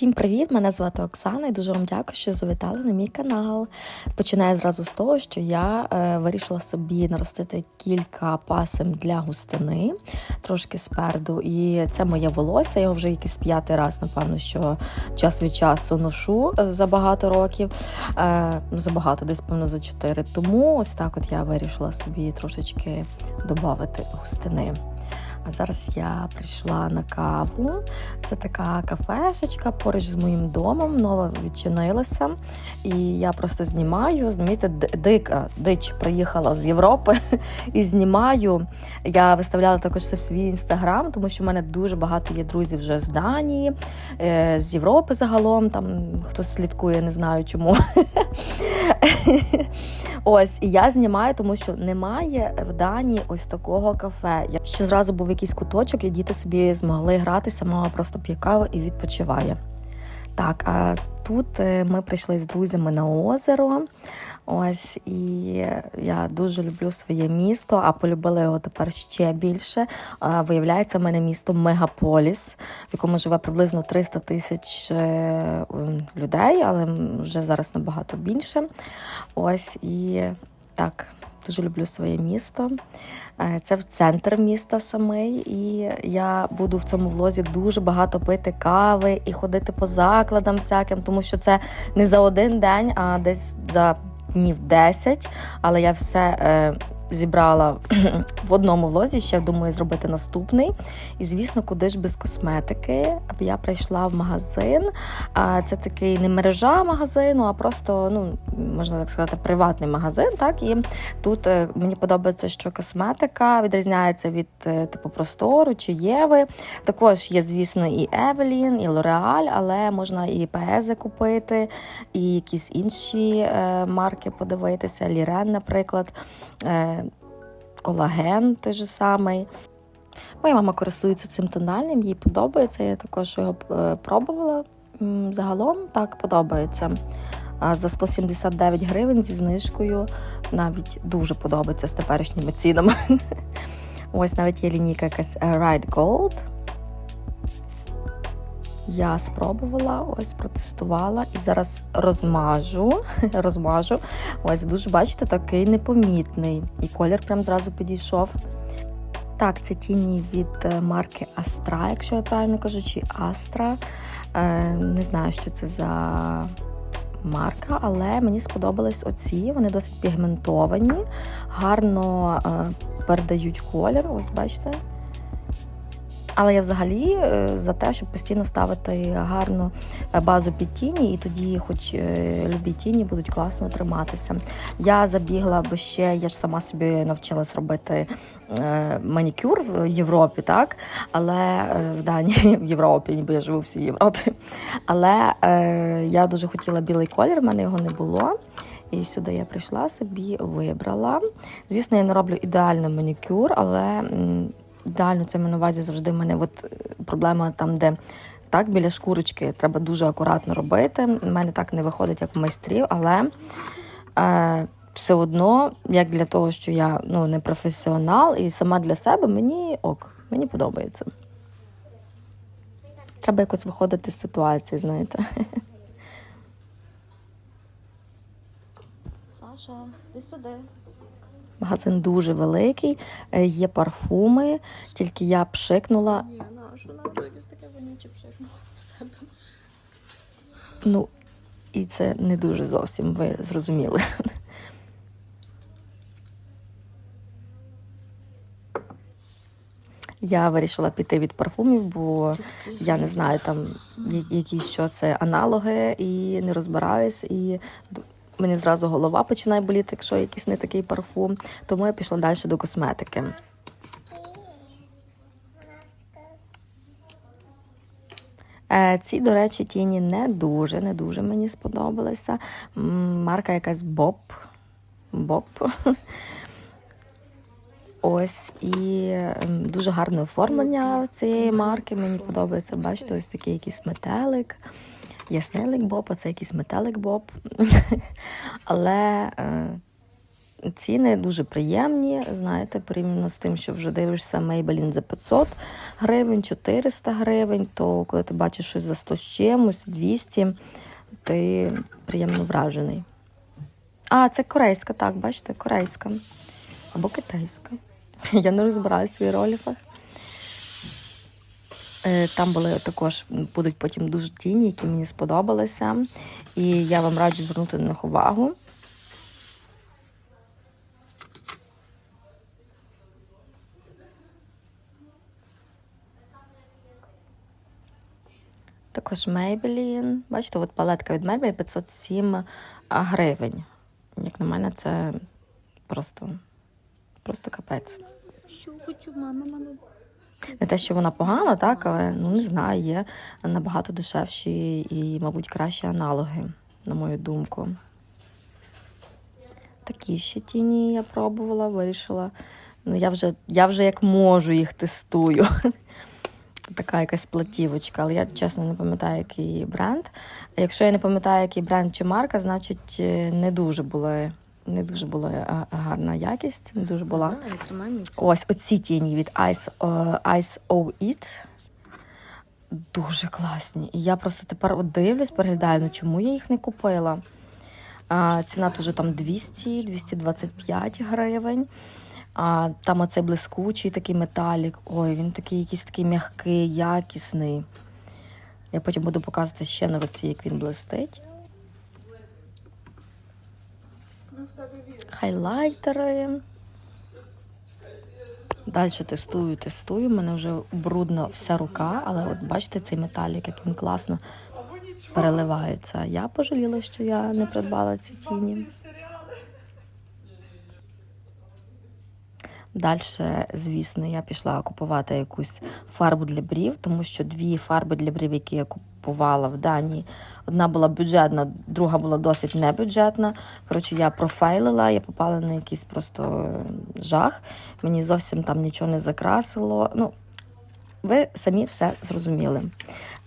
Всім привіт! Мене звати Оксана і дуже вам дякую, що завітали на мій канал. Починаю зразу з того, що я е, вирішила собі наростити кілька пасем для густини, трошки спереду. І це моє волосся. Я його вже якийсь п'ятий раз, напевно, що час від часу ношу е, за багато років. Е, за багато, десь певно за чотири. Тому ось так от я вирішила собі трошечки додати густини. Зараз я прийшла на каву. Це така кафешечка поруч з моїм домом, нова відчинилася. І я просто знімаю. Знімаєте, дика дич приїхала з Європи і знімаю. Я виставляла також свій інстаграм, тому що в мене дуже багато є друзів вже з Данії, е, з Європи загалом. Там хтось слідкує, не знаю чому. Ось, і я знімаю, тому що немає в Данії ось такого кафе. Ще зразу був якийсь куточок, і діти собі змогли гратися, мама просто п'є каву і відпочиває. Так, а тут е, ми прийшли з друзями на озеро. Ось і я дуже люблю своє місто, а полюбила його тепер ще більше. Виявляється, в мене місто Мегаполіс, в якому живе приблизно 300 тисяч е, людей, але вже зараз набагато більше. Ось і так. Дуже люблю своє місто. Е, це в центр міста самий, і я буду в цьому влозі дуже багато пити кави і ходити по закладам всяким, тому що це не за один день, а десь за днів 10, але я все е, зібрала в одному влозі. Ще думаю зробити наступний. І, звісно, куди ж без косметики. Я прийшла в магазин. Це такий не мережа магазину, а просто, ну, можна так сказати, приватний магазин. Так, І тут е, мені подобається, що косметика відрізняється від е, типу простору чи Єви. Також є, звісно, і Евелін, і Лореаль, але можна і Пезе купити, і якісь інші е, марки подивитися. Лірен, наприклад колаген той же самий. Моя мама користується цим тональним, їй подобається. Я також його е, пробувала. Загалом так подобається. За 179 гривень зі знижкою навіть дуже подобається з теперішніми цінами. Ось навіть є лінійка якась Ride Gold. Я спробувала, ось протестувала і зараз розмажу. розмажу. Ось дуже, бачите, такий непомітний. І колір прям зразу підійшов. Так, це тіні від е, марки Astra, якщо я правильно кажу, чи Astra. Е, Не знаю, що це за марка, але мені сподобались оці. Вони досить пігментовані, гарно е, передають колір. Ось бачите. Але я взагалі е, за те, щоб постійно ставити гарну е, базу під тіні, і тоді, хоч е, любі тіні, будуть класно триматися. Я забігла, бо ще я ж сама собі навчилась робити манікюр в Європі, так? Але в Данії, в Європі, ніби я живу всій Європі. Але я дуже хотіла білий колір, в мене його не було. І сюди я прийшла собі, вибрала. Звісно, я не роблю ідеальний манікюр, але ідеально це на увазі завжди в мене от е, проблема там, де так, біля шкурочки треба дуже акуратно робити. У мене так не виходить, як в майстрів, але е, все одно, як для того, що я ну, не професіонал, і сама для себе мені ок, мені подобається. Треба якось виходити з ситуації, знаєте. Саша, ти сюди. Магазин дуже великий, е, є парфуми, тільки я пшикнула. Ні, на що нам вже якесь таке вонюче в себе. Ну, і це не дуже зовсім, ви зрозуміли. Я вирішила піти від парфумів, бо я не знаю там які що це аналоги, і не розбираюсь. І мені зразу голова починає боліти, якщо якийсь не такий парфум. Тому я пішла далі до косметики. Е, ці, до речі, тіні не дуже, не дуже мені сподобалися. Марка якась Боб. Боб. Ось і дуже гарне оформлення цієї марки. Мені подобається, бачите, ось такий якийсь метелик яснелик Боб, а це якийсь метелик Боб. Але е, ціни дуже приємні. Знаєте, порівняно з тим, що вже дивишся Maybelline за 500 гривень, 400 гривень, то коли ти бачиш щось за 100 з чимось, 200, ти приємно вражений. А, це корейська, так, бачите, корейська. Або китайська. Я не розбираюся в свій роліфах. Е, Там були також будуть потім дуже тіні, які мені сподобалися. І я вам раджу звернути на них увагу. Також Maybelline. Бачите, от палетка від Maybelline 507 гривень. Як на мене, це просто, просто капець. Хочу, мама, мама. Не те, що вона погана, так, але ну не знаю, є набагато дешевші і, мабуть, кращі аналоги, на мою думку. Такі ще тіні я пробувала, вирішила. Ну, я вже, я вже як можу їх тестую. Така якась платівочка, але я чесно не пам'ятаю, який бренд. Якщо я не пам'ятаю, який бренд чи марка, значить е, не дуже були, не дуже була е, гарна якість, не дуже була. Ось оці тіні від Ice, е, Ice O It. Дуже класні. І я просто тепер от дивлюсь, переглядаю, ну чому я їх не купила. А, ціна теж там 200-225 гривень. А, там оцей блискучий такий металік. Ой, він такий якийсь такий м'який, якісний. Я потім буду показувати ще на руці, як він блистить. Хайлайтери. Далі тестую, тестую. У мене вже брудна вся рука, але от бачите цей металік, як він класно переливається. Я пожаліла, що я не придбала ці тіні. Далі, звісно, я пішла купувати якусь фарбу для брів, тому що дві фарби для брів, які я купувала в Данії, одна була бюджетна, друга була досить небюджетна. Коротше, я профейлила, я попала на якийсь просто е, жах. Мені зовсім там нічого не закрасило. Ну, ви самі все зрозуміли.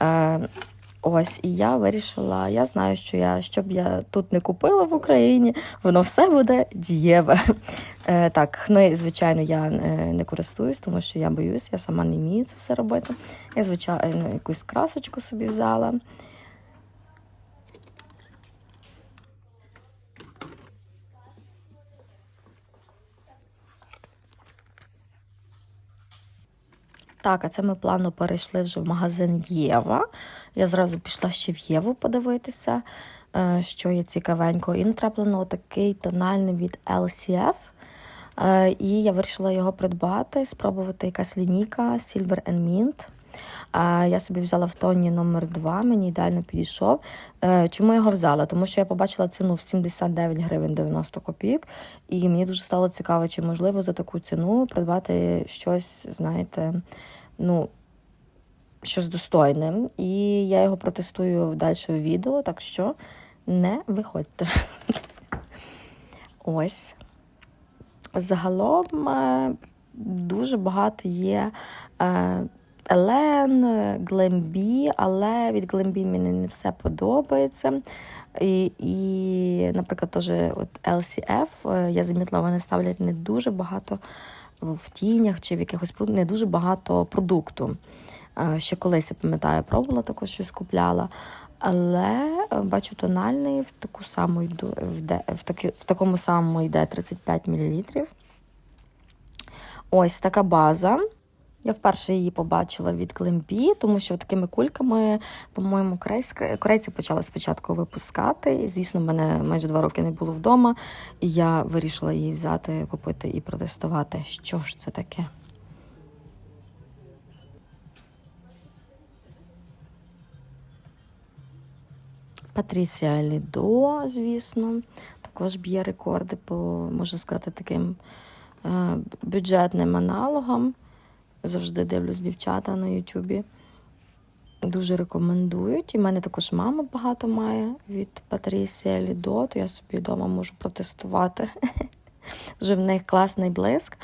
Е, ось, і я вирішила, я знаю, що я, щоб я тут не купила в Україні, воно все буде дієве. Е, так, хни, звичайно, я е, не користуюсь, тому що я боюсь, я сама не вмію це все робити. Я, звичайно, якусь красочку собі взяла. Так, а це ми плавно перейшли вже в магазин Єва. Я зразу пішла ще в Єву подивитися, е, що є цікавенько. І натрапила на такий тональний від LCF. Е, І я вирішила його придбати, спробувати якась лінійка Silver and Mint. Е, Я собі взяла в тоні номер 2 мені ідеально підійшов. Чому я його взяла? Тому що я побачила ціну в 79 гривень 90 копійок, і мені дуже стало цікаво, чи можливо за таку ціну придбати щось, знаєте, ну, щось достойне. І я його протестую в відео, так що не виходьте. Ось. Загалом е, дуже багато є е, Елен, Глембі, але від Глембі мені не все подобається. І, і наприклад, теж от LCF, е, я замітила, вони ставлять не дуже багато в тінях чи в якихось не дуже багато продукту. Ще колись я пам'ятаю, пробувала також щось купляла. Але е, бачу тональний в таку саму йду, в, де, в, таки, в такому самому йде 35 мл. Ось така база. Я вперше її побачила від Глембі, тому що такими кульками, по-моєму, корейці почали спочатку випускати. І, звісно, в мене майже два роки не було вдома, і я вирішила її взяти, купити і протестувати. Що ж це таке? Патрісія Лідо, звісно, також б'є рекорди по, можна сказати, таким е, бюджетним аналогам. Завжди дивлюсь дівчата на Ютубі. Дуже рекомендують. І в мене також мама багато має від Патрісія Лідо, то я собі вдома можу протестувати. Дуже в них класний блиск.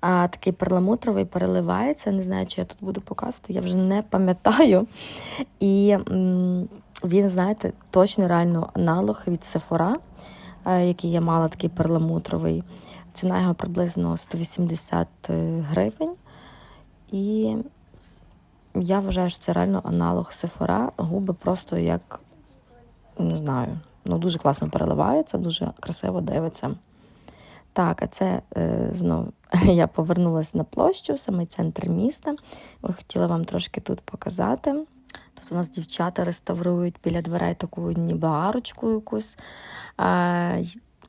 А, такий перламутровий переливається. Не знаю, чи я тут буду показувати, я вже не пам'ятаю. І він, знаєте, точно реально аналог від Sephora. е, який я мала, такий перламутровий. Ціна його приблизно 180 гривень. І я вважаю, що це реально аналог Сефора. Губи просто як не знаю, ну дуже класно переливаються, дуже красиво дивиться. Так, а це е, знов я повернулася на площу, самий центр міста. Хотіла вам трошки тут показати. Тут у нас дівчата реставрують біля дверей таку ніби арочку якусь.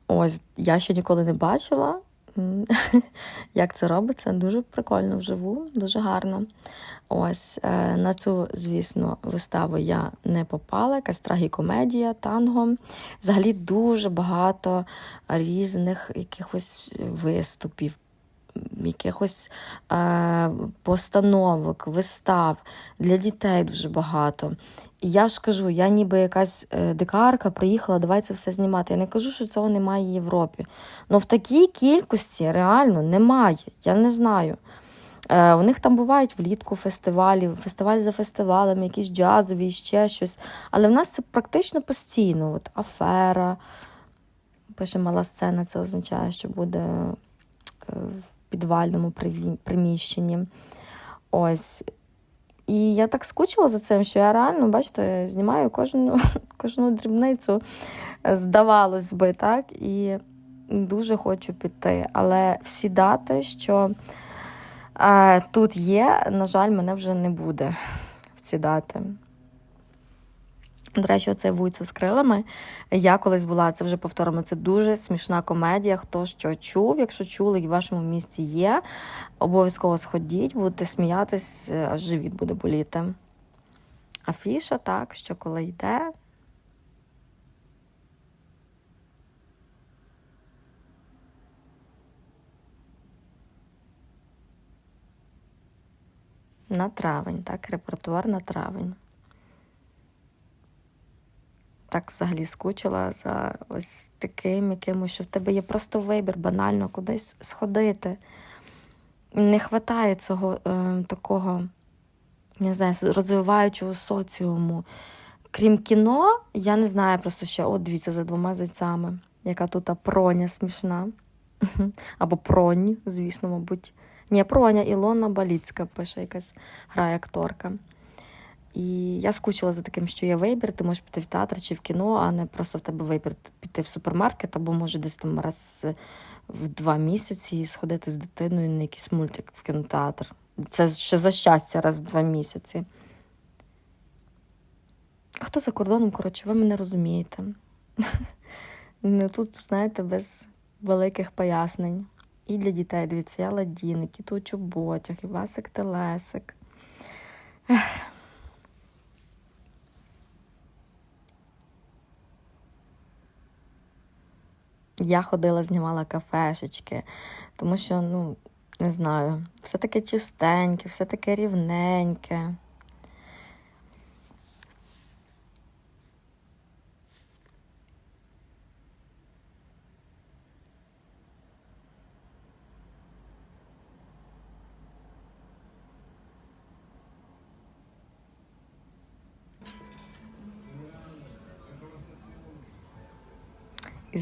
Ось я ще ніколи не бачила. Як це робиться? Дуже прикольно вживу, дуже гарно. Ось е, на цю, звісно, виставу я не попала. Якась трагікомедія, танго. Взагалі дуже багато різних якихось виступів, якихось е, постановок, вистав для дітей дуже багато. І я ж кажу, я ніби якась е, дикарка приїхала, давай це все знімати. Я не кажу, що цього немає в Європі. Ну в такій кількості реально немає. Я не знаю. Е, у них там бувають влітку фестивалі, фестиваль за фестивалем, якісь джазові, ще щось. Але в нас це практично постійно. От афера. Пише мала сцена, це означає, що буде е, підвальному приміщенні. Ось. І я так скучила за цим, що я реально, бачите, знімаю кожну, кожну дрібницю, здавалось би, так? І дуже хочу піти. Але всі дати, що е, тут є, на жаль, мене вже не буде в ці дати. До речі, оцей вуйцо з крилами. Я колись була, це вже повторимо. Це дуже смішна комедія. Хто що чув, якщо чули і в вашому місті є, обов'язково сходіть, будете сміятись, аж живіт буде боліти. Афіша, так, що коли йде. На травень, так, репертуар на травень. Так взагалі скучила за ось таким якимось, що в тебе є просто вибір, банально кудись сходити. Не вистачає цього е, такого, не знаю, розвиваючого соціуму. Крім кіно, я не знаю просто ще, от дивіться, за двома зайцями, яка тут проня смішна. Або пронь, звісно, мабуть. Ні, проня Ілона Баліцька пише якась грає акторка. І я скучила за таким, що є вибір, ти можеш піти в театр чи в кіно, а не просто в тебе вибір піти в супермаркет, або може десь там раз в два місяці сходити з дитиною на якийсь мультик в кінотеатр. Це ще за щастя, раз в два місяці. А Хто за кордоном, коротше, ви мене розумієте. Не тут, знаєте, без великих пояснень. І для дітей, дивіться, я ладін, і кіт у чоботях, і Васик Телесик. Я ходила, знімала кафешечки, тому що, ну, не знаю, все таке чистеньке, все таке рівненьке.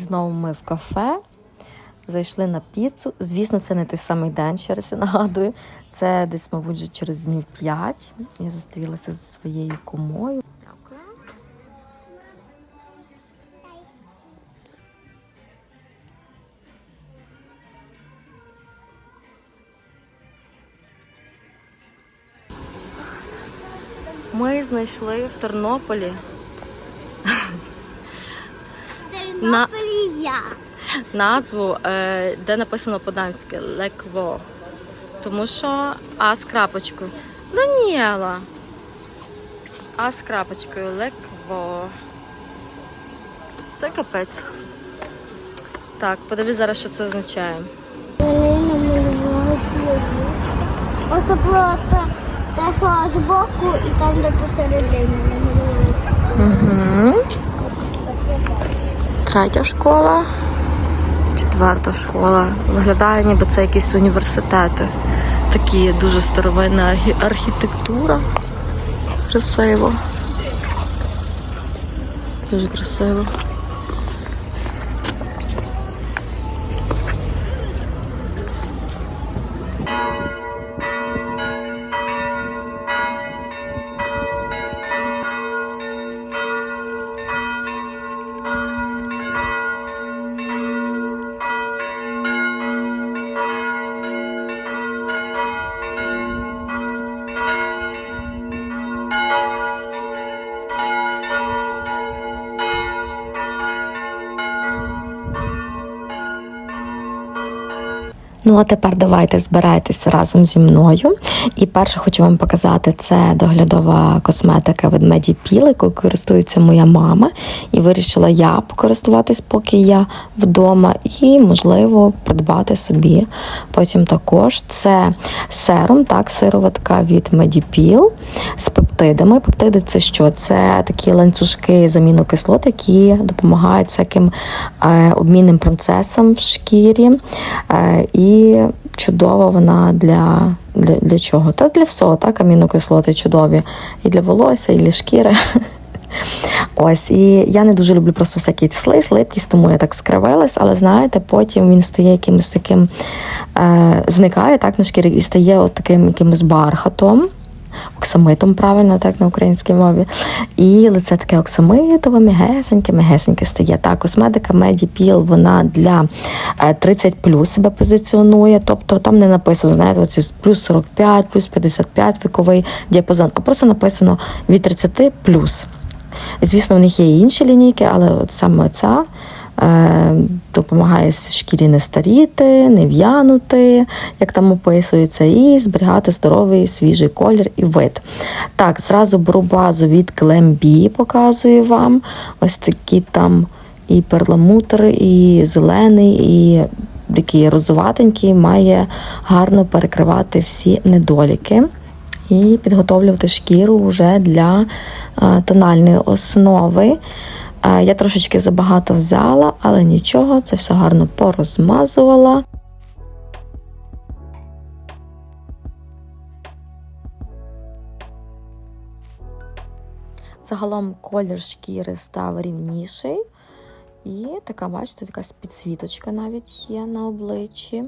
Знову ми в кафе. Зайшли на піцу. Звісно, це не той самий день, ще раз я нагадую. Це десь, мабуть, вже через днів п'ять. Я зустрілася зі своєю кумою. Ми знайшли в Тернополі Я. назву, е, де написано по-данськи лекво. Тому що А з крапочкою. Даніела. А з крапочкою лекво. Це капець. Так, подивись зараз, що це означає. Особливо те, що збоку і там, де посередині. Угу. Третя школа. Четверта школа. Виглядає, ніби це якісь університети. Такі дуже старовинна архітектура. Красиво. Дуже красиво. Ну а тепер давайте збирайтеся разом зі мною. І перше хочу вам показати це доглядова косметика від Medipil, якою користується моя мама. І вирішила я покористуватись, поки я вдома, і, можливо, придбати собі потім також. Це серум, так, сироватка від Medipil з пептидами. Пептиди це що? Це такі ланцюжки з амінокислот, які допомагають всяким е, обмінним процесам в шкірі. Е, і чудова вона для, для, для чого? Та для всього, так, амінокислоти чудові. І для волосся, і для шкіри. Ось, і я не дуже люблю просто всякий слиз, липкість, тому я так скривилась, але знаєте, потім він стає якимось таким, е, зникає так на шкірі і стає от таким якимось бархатом. Оксамитом, правильно, так, на українській мові. І лице таке оксамитове, мегесеньке, мегесеньке стає. Так, косметика Medipil, вона для е, 30 плюс себе позиціонує. Тобто там не написано, знаєте, оці плюс 45, плюс 55 віковий діапазон, а просто написано від 30 плюс. Звісно, в них є і інші лінійки, але от саме ця е, допомагає шкірі не старіти, не в'янути, як там описується, і зберігати здоровий свіжий колір і вид. Так, зразу беру базу від Glambi, показую вам. Ось такі там і перламутр, і зелений, і такий розоватенький, має гарно перекривати всі недоліки і підготовлювати шкіру вже для е, тональної основи. Я трошечки забагато взяла, але нічого, це все гарно порозмазувала. Загалом колір шкіри став рівніший. І така, бачите, така підсвіточка навіть є на обличчі.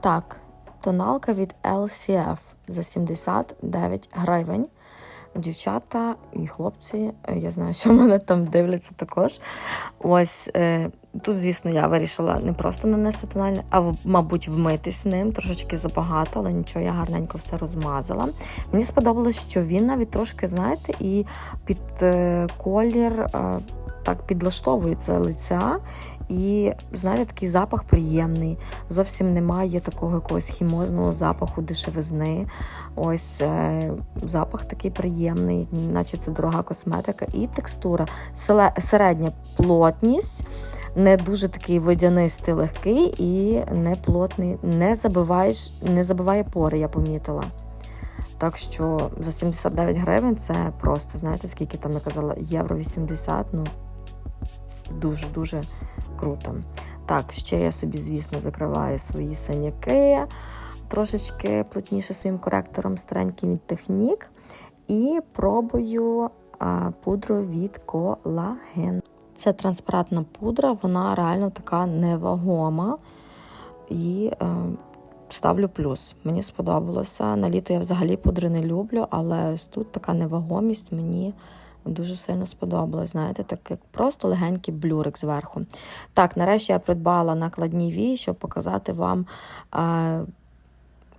Так, тоналка від LCF за 79 гривень. Дівчата і хлопці, е, я знаю, що мене там дивляться також. Ось е, тут, звісно, я вирішила не просто нанести тональний, а мабуть, вмитись ним трошечки забагато, але нічого, я гарненько все розмазала. Мені сподобалось, що він навіть трошки, знаєте, і під е, колір так підлаштовується лиця. І знаєте, такий запах приємний. Зовсім немає такого якогось хімозного запаху дешевизни. Ось е, запах такий приємний, наче це дорога косметика, і текстура. Середня плотність, не дуже такий водянистий, легкий і не плотний. Не забиваєш, не забиває пори, я помітила. Так що за 79 гривень це просто, знаєте, скільки там я казала, євро 80, ну дуже-дуже круто. Так, ще я собі, звісно, закриваю свої синяки трошечки плотніше своїм коректором стареньким від технік. І пробую а, пудру від колаген. Це транспарентна пудра, вона реально така невагома. І е, ставлю плюс. Мені сподобалося. На літо я взагалі пудри не люблю, але ось тут така невагомість мені дуже сильно сподобалась. Знаєте, так як просто легенький блюрик зверху. Так, нарешті я придбала накладні вії, щоб показати вам. Е,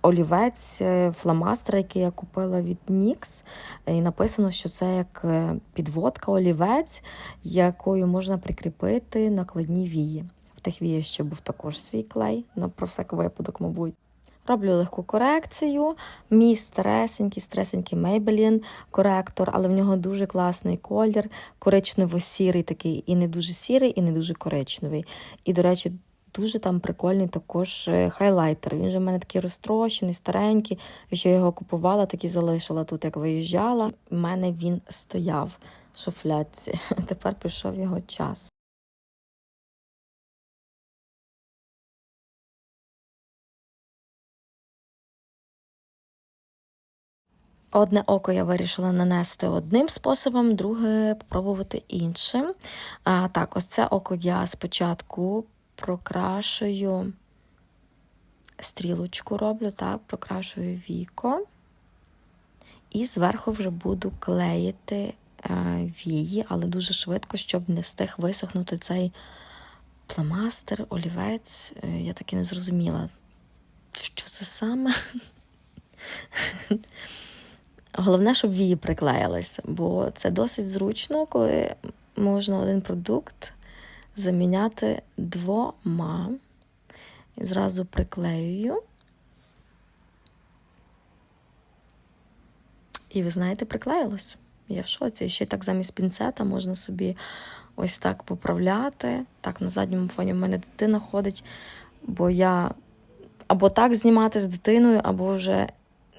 олівець фломастер, який я купила від NYX. І написано, що це як е, підводка олівець, якою можна прикріпити накладні вії. В тих віях ще був також свій клей, на про всяк випадок, мабуть. Роблю легку корекцію. Мій старесенький, стресенький Maybelline коректор, але в нього дуже класний колір, коричнево-сірий такий, і не дуже сірий, і не дуже коричневий. І, до речі, дуже там прикольний також е, хайлайтер. Він же в мене такий розтрощений, старенький. Якщо я його купувала, так і залишила тут, як виїжджала. У мене він стояв в шуфлядці. Тепер прийшов його час. Одне око я вирішила нанести одним способом, друге попробувати іншим. А, так, ось це око я спочатку прокрашую стрілочку роблю, так, прокрашую віко. І зверху вже буду клеїти е, вії, але дуже швидко, щоб не встиг висохнути цей фломастер, олівець. Е, я так і не зрозуміла, що це саме. Головне, щоб вії приклеїлись, бо це досить зручно, коли можна один продукт заміняти двома. І зразу приклеюю. І ви знаєте, приклеїлось. Я в шоці. Ще так замість пінцета можна собі ось так поправляти. Так, на задньому фоні в мене дитина ходить, бо я або так знімати з дитиною, або вже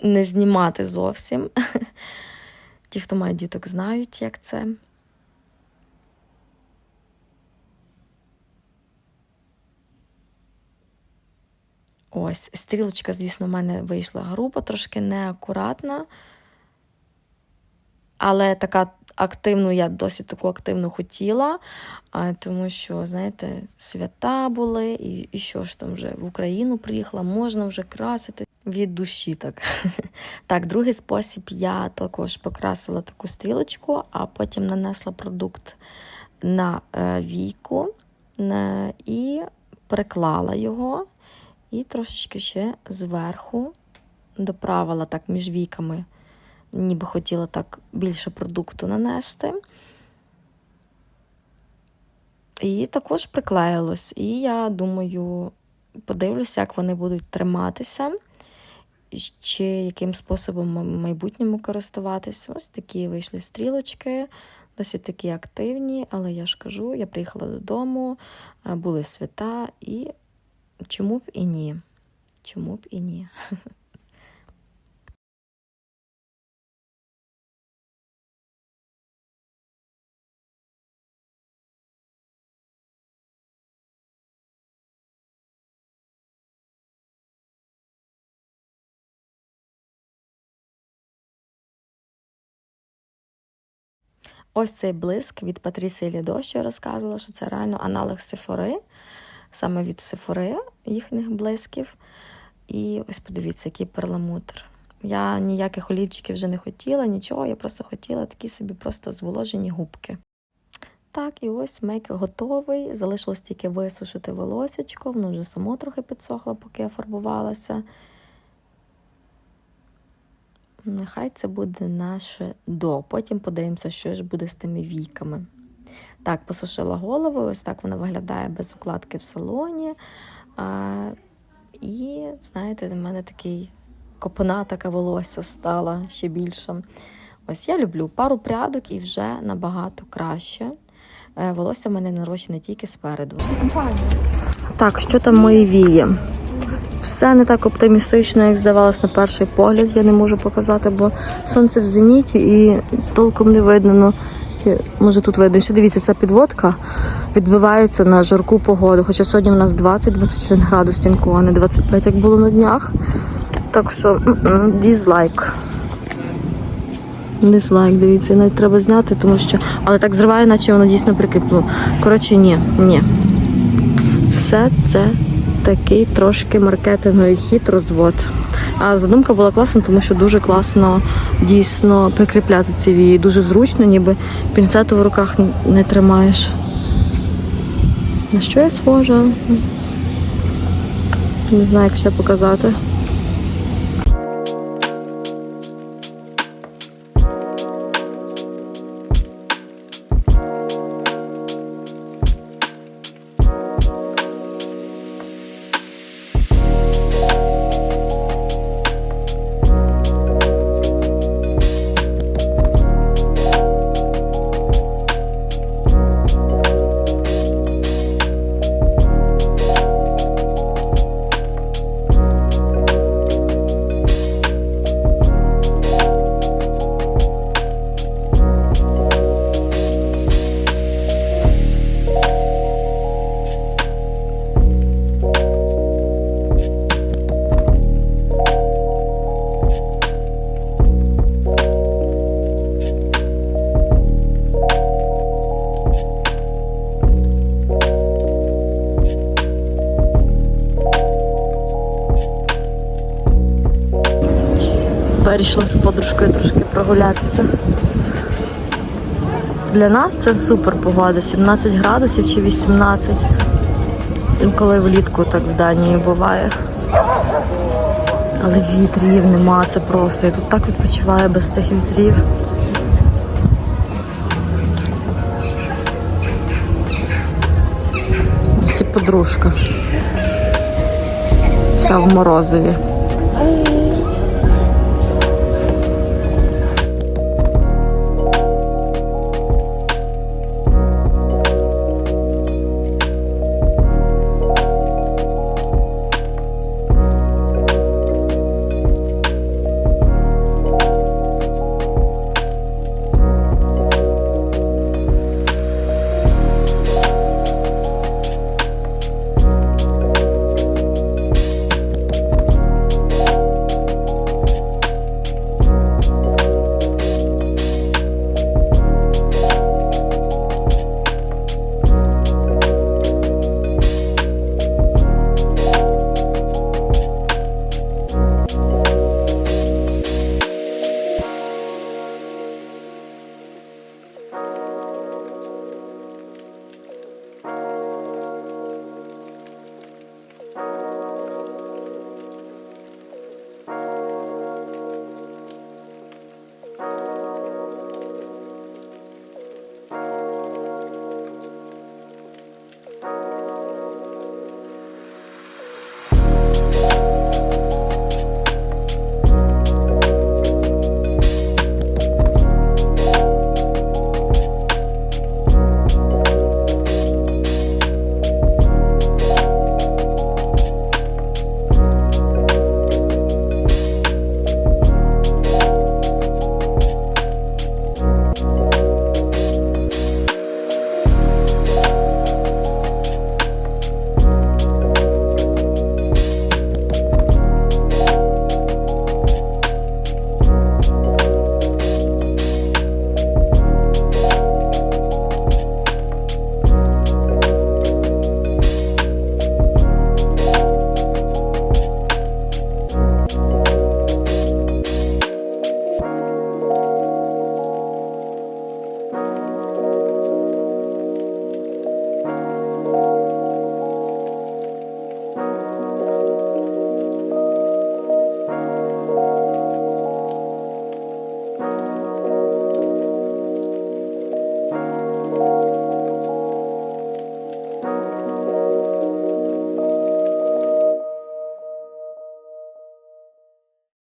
не знімати зовсім. Ті, хто має діток, знають, як це. Ось, стрілочка, звісно, в мене вийшла грубо, трошки неакуратна. Але така активну, я досить таку активну хотіла, тому що, знаєте, свята були, і, і що ж там вже в Україну приїхала, можна вже красити від душі. Так, так другий спосіб я також покрасила таку стрілочку, а потім нанесла продукт на е, війку і приклала його, і трошечки ще зверху доправила так між віками ніби хотіла так більше продукту нанести. І також приклеїлось. І я думаю, подивлюся, як вони будуть триматися, чи яким способом в майбутньому користуватися. Ось такі вийшли стрілочки, досить такі активні, але я ж кажу, я приїхала додому, е, були свята, і чому б і ні? Чому б і ні? Ось цей блиск від Патрісії Лідо, що я розказувала, що це реально аналог Сефори, саме від Сефори їхніх блисків. І ось подивіться, який перламутр. Я ніяких олівчиків вже не хотіла, нічого, я просто хотіла такі собі просто зволожені губки. Так, і ось мейк готовий. Залишилось тільки висушити волосечко, воно вже само трохи підсохло, поки я фарбувалася. Нехай це буде наше до. Потім подивимося, що ж буде з тими війками. Так, посушила голову, ось так вона виглядає без укладки в салоні. А, І, знаєте, в мене такий копна така волосся стала ще більше. Ось я люблю пару прядок і вже набагато краще. Е, Волосся в мене нарощене тільки спереду. Так, що там мої вії? Все не так оптимістично, як здавалось на перший погляд. Я не можу показати, бо сонце в зеніті і толком не видно. Ну, може тут видно. Ще дивіться, ця підводка відбивається на жарку погоду. Хоча сьогодні у нас 20-21 градус тінку, а не 25, як було на днях. Так що дізлайк. Дизлайк, дивіться, навіть треба зняти, тому що. Але так зриває, наче воно дійсно прикріпло. Коротше, ні, ні. Все це такий трошки маркетинговий хід, розвод. А задумка була класна, тому що дуже класно дійсно прикріпляти ці вії. Дуже зручно, ніби пінцету в руках не тримаєш. На що я схожа? Не знаю, як ще показати. Вирішила з подружкою трошки прогулятися. Для нас це супер погода, 17 градусів чи 18. Інколи влітку так в Данії буває. Але вітрів нема, це просто. Я тут так відпочиваю без тих вітрів. подружка. Вся в морозові.